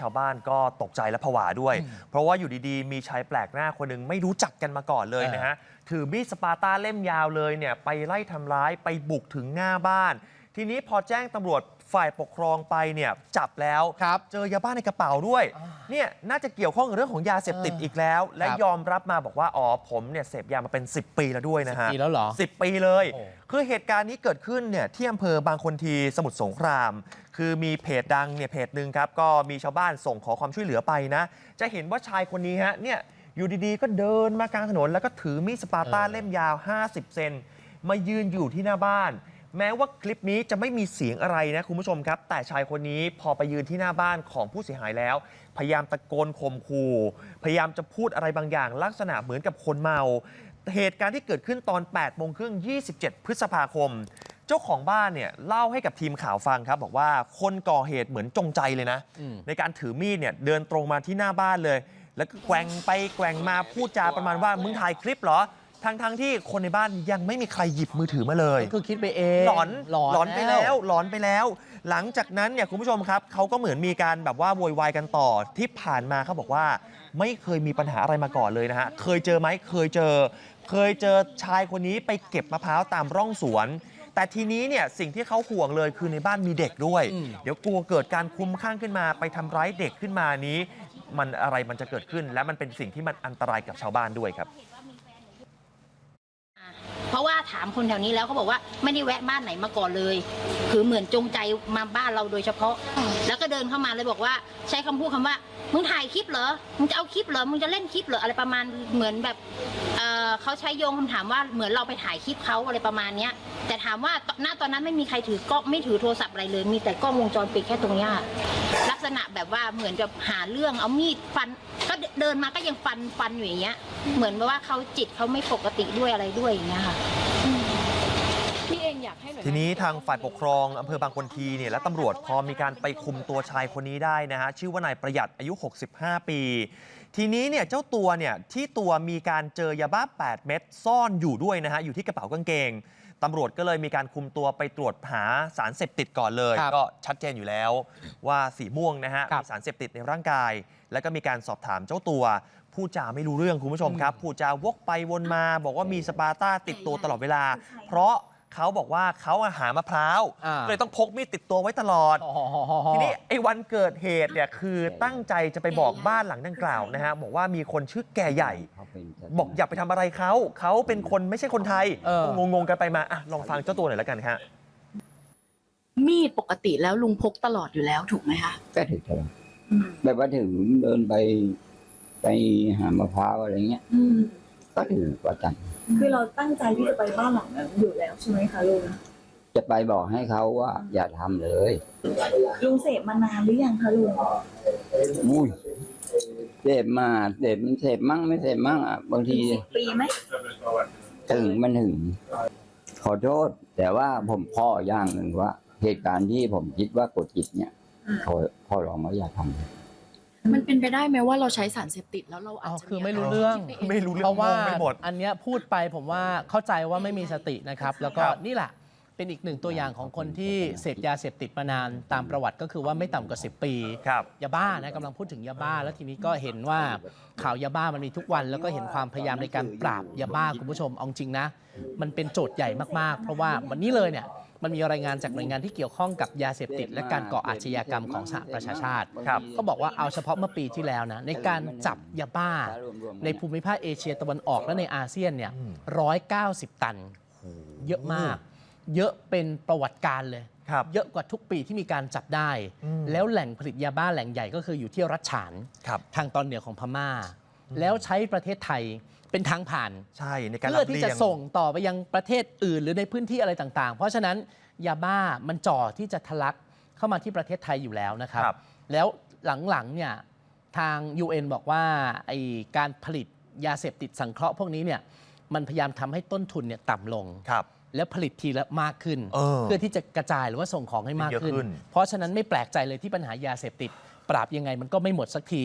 ชาวบ้านก็ตกใจและผวาด้วย เพราะว่าอยู่ดีๆ มีชายแปลกหน้าคนหนึ่งไม่รู้จักกันมาก่อนเลยนะฮะ ถือมีดสปาร์ต้าเล่มยาวเลยเนี่ยไปไล่ทำร้ายไปบุกถึงหน้าบ้าน ทีนี้พอแจ้งตำรวจ ฝ่ายปกครองไปเนี่ยจับแล้ว ครับเจอยาบ้าในกระเป๋าด้วยเนี่ยน่าจะเกี่ยวข้องกับเรื่องของยาเสพติดเอออีอีกแล้ว และครับยอมรับมาบอกว่าอ๋อผมเนี่ยเสพยามาเป็น 10 ปีแล้วด้วยนะฮะ10ปีแล้วเหรอ10ปีเลย โอ้ คือเหตุการณ์นี้เกิดขึ้นเนี่ยที่อำเภอบางคนทีสมุทรสงคราม คือมีเพจดังเนี่ยเพจหนึ่งครับ ก็มีชาวบ้านส่งขอความช่วยเหลือไปนะ จะเห็นว่าชายคนนี้ฮะเนี่ยอยู่ดีๆ ก็เดินมากลางถนน แล้วก็ถือมีดสปาร์ต้าเล่มยาว 50 เซนมายืนอยู่ที่หน้าบ้าน แม้ว่าคลิปนี้จะไม่มีเสียงอะไรนะคุณผู้ชมครับ แต่ชายคนนี้พอไปยืนที่หน้าบ้านของผู้เสียหายแล้ว พยายามตะโกนข่มขู่พยายามจะพูดอะไรบางอย่าง ลักษณะเหมือนกับคนเมา เหตุการณ์ที่เกิดขึ้นตอน8โมงครึ่ง27 พฤษภาคม เจ้าของบ้านเนี่ยเล่าให้กับทีมข่าวฟังครับบอกว่าคนก่อเหตุเหมือนจงใจเลยนะอืมในการถือมีดเนี่ยเดินตรงมาที่หน้าบ้านเลย แล้วก็แกว่งไปแกว่งมาพูดจาประมาณว่ามึงถ่ายคลิปเหรอ ทั้งทั้งๆที่คนในบ้านยังไม่มีใครหยิบมือถือมาเลยก็คือคิดไปเองหลอนหลอนหลอนไปแล้วหลอนไปแล้ว หลังจากนั้นเนี่ยคุณผู้ชมครับเขาก็เหมือนมีการแบบว่าโวยวายกันต่อที่ผ่านมาเขาบอกว่า ไม่เคยมีปัญหาอะไรมาก่อนเลยนะฮะเคยเจอไหมเคยเจอ เคยเจอชายคนนี้ไปเก็บมะพร้าวตามร่องสวน แต่ทีนี้เนี่ยสิ่งที่เขาห่วงเลยคือในบ้านมีเด็กด้วยอืมเดี๋ยวกลัวเกิดการคลุมข้างขึ้นมา ไปทำร้ายเด็กขึ้นมานี้ มันอะไรมันจะเกิดขึ้น และมันเป็นสิ่งที่มันอันตรายกับชาวบ้านด้วยครับเพราะว่า ถามคนแถวนี้แล้วเขาบอกว่าไม่ได้แวะบ้านไหนมาก่อนเลย คือเหมือนจงใจมาบ้านเราโดยเฉพาะ แล้วก็เดินเข้ามาเลยบอกว่าใช้คำพูดคำว่ามึงถ่ายคลิปเหรอ มึงจะเอาคลิปเหรอ มึงจะเล่นคลิปเหรอ อะไรประมาณเหมือนแบบเเขาใช้โยงคำถามว่าเหมือนเราไปถ่ายคลิปเขาอะไรประมาณเนี้ย แต่ถามว่าณตอนนั้นไม่มีใครถือกล้องไม่ถือโทรศัพท์อะไรเลย มีแต่กล้องวงจรปิดแค่ตรงเนี้ยลักษณะแบบว่าเหมือนกับหาเรื่องเอามีดฟัน ก็เดินมาก็ยังฟันฟันอยู่อย่างเงี้ย เหมือนว่าเขาจิตเขาไม่ปกติด้วยอะไรด้วยอย่างเงี้ยค่ะพี่เองอยากให้หน่วยทีงานนี้ทางฝ่ายปกครองอำเภอบางคนทีเนี่ยและตำรวจพอมีการไปคุมตัวชายคนนี้ได้นะฮะชื่อว่านายประหยัดอายุ 65 ปี ทีนี้เนี่ยเจ้าตัวเนี่ยที่ตัวมีการเจอยาบ้า 8 เม็ดซ่อนอยู่ด้วยนะฮะอยู่ที่กระเป๋ากางเกง ตำรวจก็เลยมีการคุมตัวไปตรวจหาสารเสพติดก่อนเลยครับก็ชัดเจนอยู่แล้วว่าสีม่วงนะฮะครับมีสารเสพติดในร่างกาย แล้วก็มีการสอบถามเจ้าตัวพูดจาไม่รู้เรื่องคุณผู้ชมครับพูดจาวกไปวนมา บอกว่ามีสปาร์ต้าติดตัวตลอดเวลา เพราะเขาบอกว่าเขาอะหามะพร้าวอ่าก็เลยต้องพกมีดติดตัวไว้ตลอดอ๋อทีนี้ไอ้วันเกิดเหตุเนี่ยคือตั้งใจจะไปบอกบ้านหลังดังกล่าวนะฮะบอกว่ามีคนชื่อแก่ใหญ่ บอกอย่าไปทำอะไรเขา เขาเป็นคนไม่ใช่คนไทย เออ งงๆกันไปมาอะลองฟังเจ้าตัวหน่อยแล้วกันฮะ มีดปกติแล้วลุงพกตลอดอยู่แล้วถูกไหมคะก็ถือเถอะแบบว่าถึงเดินไปไปหามะพร้าวอะไรเงี้ย อืม ก็ถือประจคือเราตั้งใจที่จะไปบ้านหลังนั้นอยู่แล้วใช่ไหมคะลุงำจะไปบอกให้เขาว่า อย่าทำเลย ลุงเสพมานานหรือยังคะลุง อุ้ย เสพมาเสพมันเสพมั่งไม่เสพมั่งอะบางทีสิบปีไหมถึงมันถึง ขอโทษ แต่ว่าผมข้ออย่างหนึ่งว่า เหตุการณ์ที่ผมคิดว่ากดจิตเนี่ยขอขอร้องว่าอย่าทำมันเป็นไปได้ไหมว่าเราใช้สารเสพติดแล้วเราอาอ๋จอจะคือไม่รู้เรื่องคิดปไม่รู้เรื่เพองราะว่างงไปหมดอันเนี้ยพูดไปผมว่าเข้าใจว่าไม่มีสตินะครับ แล้วก็ครับนี่แหละ เป็นอีกหนึ่งตัวอย่างของคนที่เสพยาเสพติดมานานตามประวัติก็คือว่าไม่ต่ำกว่า 10 ปีครับยาบ้านะกำลังพูดถึงยาบ้า แล้วทีนี้ก็เห็นว่าข่าวยาบ้ามันมีทุกวัน แล้วก็เห็นความพยายามในการปราบยาบ้าคุณผู้ชมเอาจริงนะ มันเป็นโจทย์ใหญ่มากๆ เพราะว่าวันนี้เลยเนี่ยมันมีรายงานจากหน่วยงานที่เกี่ยวข้องกับยาเสพติด และการก่ออาชญากรรมของสหประชาชาติครับก็บอกว่าเอาเฉพาะเมื่อปีที่แล้วนะในการจับยาบ้า ในภูมิภาคเอเชียตะวันออกและในอาเซียนเนี่ยร้อยเก้าสิบตัน เยอะมาก เยอะเป็นประวัติการเลย ครับ เยอะกว่าทุกปีที่มีการจับได้ อืม แล้วแหล่งผลิตยาบ้าแหล่งใหญ่ก็คืออยู่ที่รัชฉาน ครับ ทางตอนเหนือของพม่า แล้วใช้ประเทศไทยเป็นทางผ่าน ใช่ในการเพื่อลำที่เลียจะงส่งต่อไปยังประเทศอื่น หรือในพื้นที่อะไรต่างๆ เพราะฉะนั้นยาบ้ามันจ่อที่จะทะลักเข้ามาที่ประเทศไทยอยู่แล้วนะครับ ครับ แล้วหลังๆเนี่ยทาง UN บอกว่าไอการผลิตยาเสพติดสังเคราะห์พวกนี้เนี่ยมันพยายามทำให้ต้นทุนเนี่ยต่ำลง ครับ แล้วผลิตทีละมากขึ้น เออเพื่อที่จะกระจายหรือว่าส่งของให้มากเยอะขึ้นขึ้น เพราะฉะนั้นไม่แปลกใจเลยที่ปัญหายาเสพติด ปราบยังไงมันก็ไม่หมดสักที